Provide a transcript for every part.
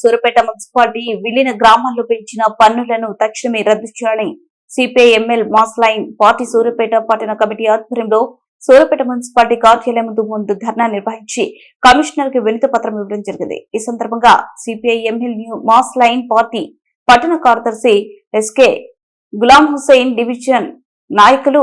Suryapet municipality విలీన గ్రామాల్లో పెంచిన పన్నులను తక్షణమే రద్దు చేయాలని CPI mass line party Suryapet పట్టణ కమిటీ ఆధ్వర్యంలో సూరపేట మున్సిపాలిటీ కార్యాలయం ముందు ముందు ధర్నా నిర్వహించి కమిషనర్కి వినతి పత్రం ఇవ్వడం జరిగింది. ఈ సందర్భంగా CPI ML new mass line party పట్టణ కార్యదర్శి ఎస్కే గులాం హుస్సేన్ డివిజన్ నాయకులు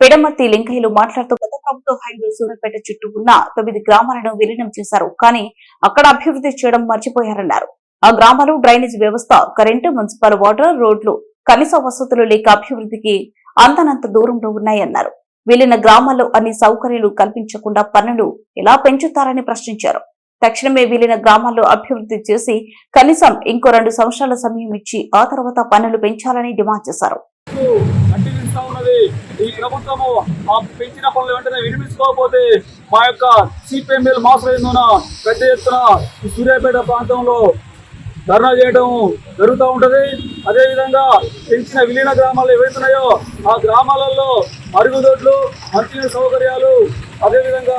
పిడమర్తి లింకయ్యలు మాట్లాడుతూ గత ప్రభుత్వ హైవే సూర్యపేట చుట్టూ ఉన్న తొమ్మిది గ్రామాలను విలీనం చేశారు. కానీ అక్కడ అభివృద్ధి చేయడం మర్చిపోయారన్నారు. ఆ గ్రామాలు డ్రైనేజ్ వ్యవస్థ కరెంటు మున్సిపల్ వాటర్ రోడ్లు కనీస వసతులు లేక అభివృద్ధికి అంతనంత దూరంలో ఉన్నాయన్నారు. విలీన గ్రామాల్లో అన్ని సౌకర్యాలు కల్పించకుండా పన్నులు ఎలా పెంచుతారని ప్రశ్నించారు. తక్షణమే వీలిన గ్రామాల్లో అభివృద్ధి చేసి కనీసం ఇంకో రెండు సంవత్సరాల సమయం ఇచ్చి ఆ తర్వాత పన్నులు పెంచాలని డిమాండ్ చేశారు. ఈ ప్రభుత్వము ఆ పెంచిన పనులు వెంటనే వినిపించుకోకపోతే మా యొక్క సిపిఎంఎల్ మాసరైందున పెద్ద ఎత్తున సూర్యాపేట ప్రాంతంలో ధర్నా చేయడం జరుగుతూ ఉంటుంది. అదేవిధంగా పెంచిన విలీన గ్రామాలు ఏవైతున్నాయో ఆ గ్రామాలలో మరుగుదొడ్లు మంచినీటి సౌకర్యాలు అదేవిధంగా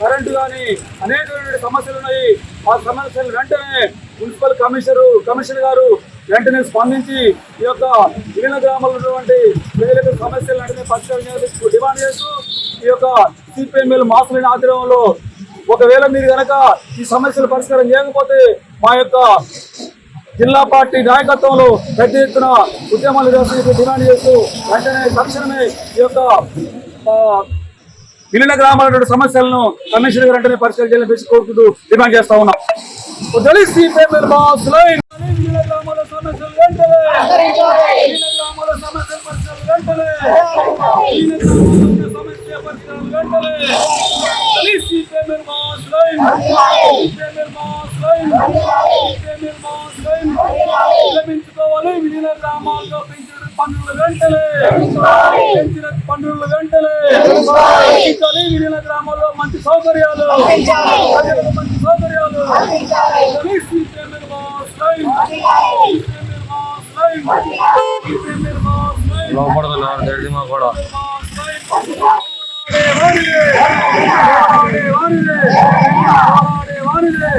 కరెంటు కానీ అనేకమైన సమస్యలు ఉన్నాయి. ఆ సమస్యలు వెంటనే మున్సిపల్ కమిషనరు కమిషనర్ గారు వెంటనే స్పందించి ఈ యొక్క విలీన గ్రామాల్లో ఉన్నటువంటి ప్రజలకు సమస్యలు వెంటనే పరిష్కారం డిమాండ్ చేస్తూ ఈ యొక్క సిపిఎంఎల్ మాసులైన ఆధ్వర్యంలో ఒకవేళ మీరు కనుక ఈ సమస్యలు పరిష్కారం చేయకపోతే మా యొక్క జిల్లా పార్టీ నాయకత్వంలో పెద్ద ఎత్తున ఉద్యమాలు చేస్తూ డిమాండ్ చేస్తూ వెంటనే తక్షణమే ఈ యొక్క విలీన గ్రామాల సమస్యలను కమిషనర్ గారు వెంటనే పరిష్కారం చేయాలని చెప్పేసి కోరుకుంటూ డిమాండ్ చేస్తా ఉన్నాం. దళిత్ గ్రామాల సమస్యలు వెంటనే. గ్రామాల వెంటనే. సమస్య పరిష్కారం వెంటనే. విరమించుకోవాలి విలీన గ్రామాల్లో పెంచిన పన్నుల పెంచిన పన్నుల పెంచాలి విలీన గ్రామాల్లో మంచి సౌకర్యాలు. ప్రజలకు మంచి సౌకర్యాలు. దళిత్ సిపిఎంఎల్ మాసులైన సిపిఎంఎల్ మాసులైన సిపిఎంఎల్ మాసులైన లోపడుతున్నా తెలిసి మా కూడా వారిదే వారిదే వారిదే